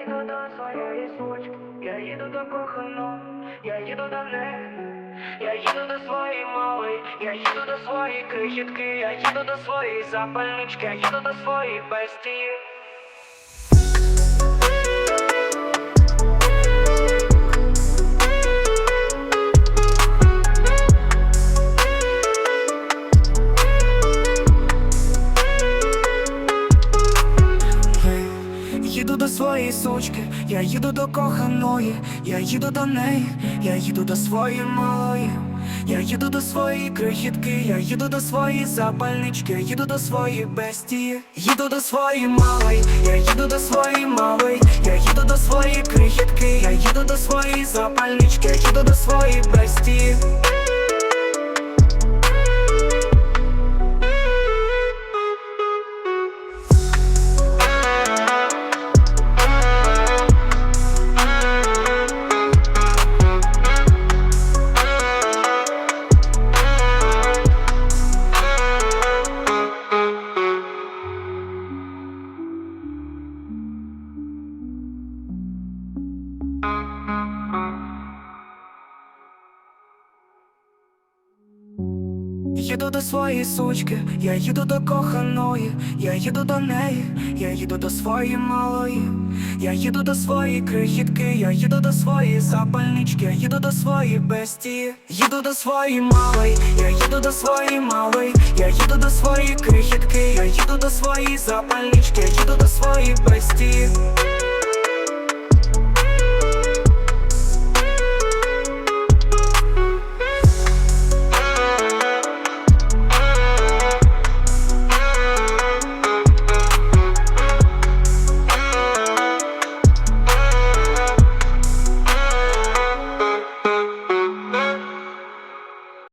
їду до своєї сучки, я їду до коханого, я їду до неї. Я їду до своєї малої, я їду до своєї крихітки, я їду до своєї запальнички, я їду до своєї бестії. До своєї сучки, я їду до коханої, я їду до неї, я їду до своєї малої, я їду до своєї крихітки, я їду до своєї запальнички, я їду до своєї бестії, їду до своєї малої, я їду до своєї малої, я їду до своєї крихітки, я їду до своєї запальнички, я їду до своєї бестії. Їду до своєї сучки, я їду до коханої, я їду до неї, я їду до своєї малої, я їду до своєї крихітки, я їду до своєї запальнички, я їду до своєї бестії, їду до своєї малої, я їду до своєї малої, я їду до своєї крихітки, я їду до своєї запальнички, я їду до своєї бестії.